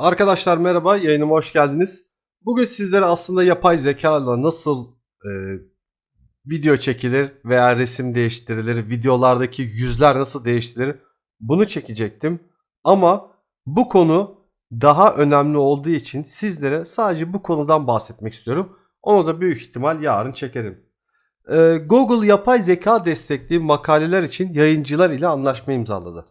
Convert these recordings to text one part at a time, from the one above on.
Arkadaşlar merhaba, yayınıma hoş geldiniz. Bugün sizlere aslında yapay zeka ile nasıl e, video çekilir veya resim değiştirilir, videolardaki yüzler nasıl değiştirilir bunu çekecektim. Ama bu konu daha önemli olduğu için sizlere sadece bu konudan bahsetmek istiyorum. Onu da büyük ihtimal yarın çekerim. E, Google yapay zeka destekli makaleler için yayıncılar ile anlaşma imzaladı.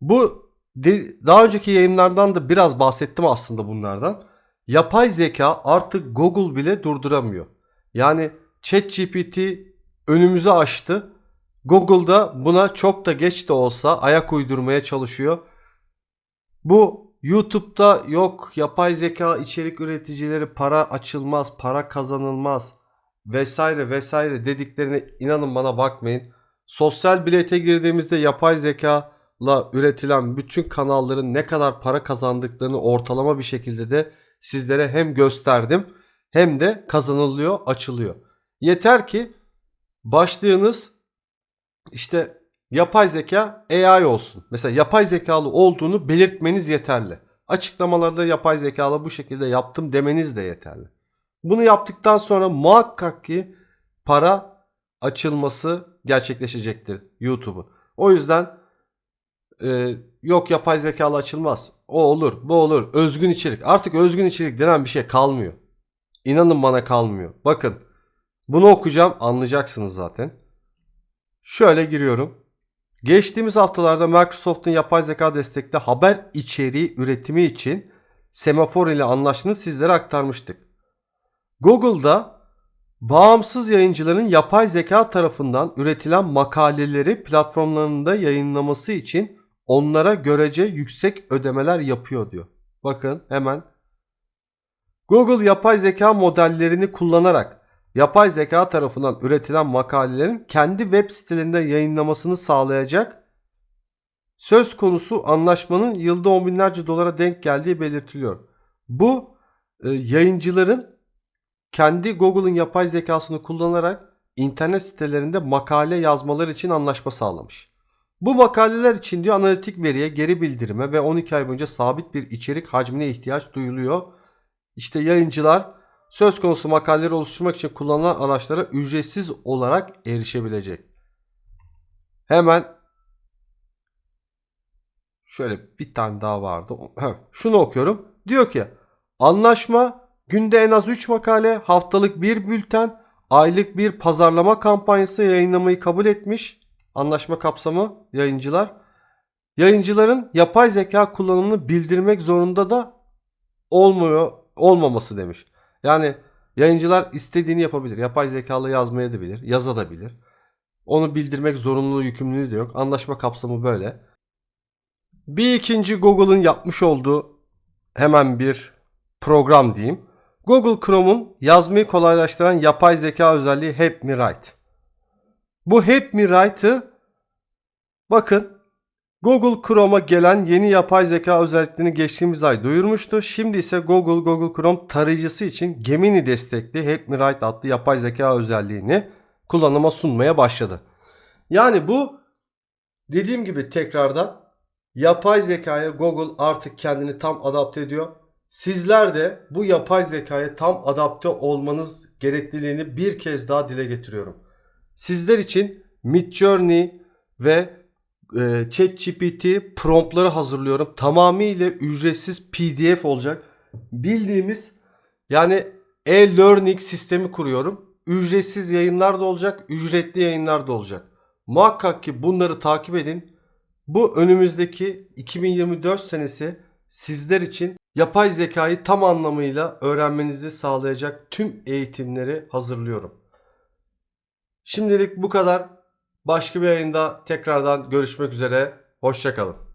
Bu de- daha önceki yayınlardan da biraz bahsettim aslında bunlardan. Yapay zeka artık Google bile durduramıyor. Yani ChatGPT önümüzü açtı. Google da buna çok da geç de olsa ayak uydurmaya çalışıyor. Bu YouTube'da yok yapay zeka içerik üreticileri para açılmaz, para kazanılmaz vesaire vesaire dediklerine inanın bana bakmayın. Sosyal bilete girdiğimizde yapay zeka la üretilen bütün kanalların ne kadar para kazandıklarını ortalama bir şekilde de sizlere hem gösterdim hem de kazanılıyor, açılıyor. Yeter ki başlığınız işte yapay zeka AI olsun. Mesela yapay zekalı olduğunu belirtmeniz yeterli. Açıklamalarda yapay zekalı bu şekilde yaptım demeniz de yeterli. Bunu yaptıktan sonra muhakkak ki para açılması gerçekleşecektir YouTube'un. O yüzden e, yok yapay zekalı açılmaz. O olur, bu olur. Özgün içerik. Artık özgün içerik denen bir şey kalmıyor. İnanın bana kalmıyor. Bakın. Bunu okuyacağım, anlayacaksınız zaten. Şöyle giriyorum. Geçtiğimiz haftalarda Microsoft'un yapay zeka destekli haber içeriği üretimi için semafor ile anlaştığını sizlere aktarmıştık. Google'da bağımsız yayıncıların yapay zeka tarafından üretilen makaleleri platformlarında yayınlaması için onlara görece yüksek ödemeler yapıyor diyor. Bakın hemen Google yapay zeka modellerini kullanarak yapay zeka tarafından üretilen makalelerin kendi web sitelerinde yayınlamasını sağlayacak söz konusu anlaşmanın yılda on binlerce dolara denk geldiği belirtiliyor. Bu e, yayıncıların kendi Google'ın yapay zekasını kullanarak internet sitelerinde makale yazmaları için anlaşma sağlamış. Bu makaleler için diyor analitik veriye, geri bildirime ve 12 ay boyunca sabit bir içerik hacmine ihtiyaç duyuluyor. İşte yayıncılar söz konusu makaleleri oluşturmak için kullanılan araçlara ücretsiz olarak erişebilecek. Hemen şöyle bir tane daha vardı. Şunu okuyorum. Diyor ki anlaşma günde en az 3 makale, haftalık bir bülten, aylık bir pazarlama kampanyası yayınlamayı kabul etmiş. Anlaşma kapsamı yayıncılar. Yayıncıların yapay zeka kullanımını bildirmek zorunda da olmuyor olmaması demiş. Yani yayıncılar istediğini yapabilir. Yapay zekalı yazmaya da bilir, yazabilir. Onu bildirmek zorunluluğu, yükümlülüğü de yok. Anlaşma kapsamı böyle. Bir ikinci Google'ın yapmış olduğu hemen bir program diyeyim. Google Chrome'un yazmayı kolaylaştıran yapay zeka özelliği Help Me Write. Bu Help Me Write'ı bakın Google Chrome'a gelen yeni yapay zeka özelliklerini geçtiğimiz ay duyurmuştu. Şimdi ise Google Google Chrome tarayıcısı için Gemini destekli Help Me Write adlı yapay zeka özelliğini kullanıma sunmaya başladı. Yani bu dediğim gibi tekrardan yapay zekaya Google artık kendini tam adapte ediyor. Sizler de bu yapay zekaya tam adapte olmanız gerekliliğini bir kez daha dile getiriyorum. Sizler için Midjourney ve e, ChatGPT promptları hazırlıyorum. Tamamıyla ücretsiz PDF olacak. Bildiğimiz yani e-learning sistemi kuruyorum. Ücretsiz yayınlar da olacak, ücretli yayınlar da olacak. Muhakkak ki bunları takip edin. Bu önümüzdeki 2024 senesi sizler için yapay zekayı tam anlamıyla öğrenmenizi sağlayacak tüm eğitimleri hazırlıyorum. Şimdilik bu kadar. Başka bir yayında tekrardan görüşmek üzere. Hoşçakalın.